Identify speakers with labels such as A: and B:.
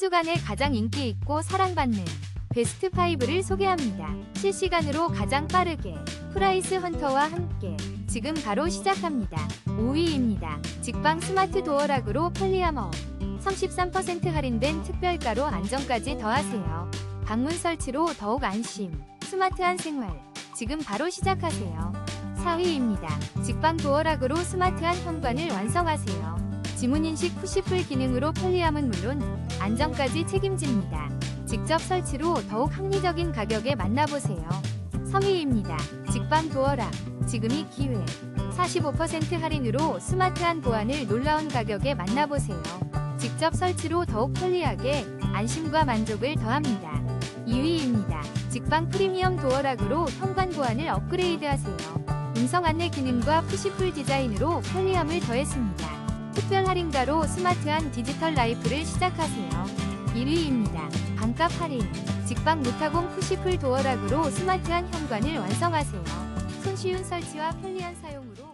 A: 주간에 가장 인기 있고 사랑받는 베스트 5를 소개합니다. 실시간으로 가장 빠르게 프라이스 헌터와 함께 지금 바로 시작합니다. 5위입니다. 직방 스마트 도어락으로 편리함업 33% 할인된 특별가로 안정까지 더하세요. 방문 설치로 더욱 안심, 스마트한 생활. 지금 바로 시작하세요. 4위입니다. 직방 도어락으로 스마트한 현관을 완성하세요. 지문인식 푸시풀 기능으로 편리함은 물론 안정까지 책임집니다. 직접 설치로 더욱 합리적인 가격에 만나보세요. 3위입니다. 직방 도어락. 지금이 기회. 45% 할인으로 스마트한 보안을 놀라운 가격에 만나보세요. 직접 설치로 더욱 편리하게 안심과 만족을 더합니다. 2위입니다. 직방 프리미엄 도어락으로 현관 보안을 업그레이드하세요. 음성 안내 기능과 푸시풀 디자인으로 편리함을 더했습니다. 특별 할인가로 스마트한 디지털 라이프를 시작하세요. 1위입니다. 반값 할인. 직방 무타공 푸시풀 도어락으로 스마트한 현관을 완성하세요. 손쉬운 설치와 편리한 사용으로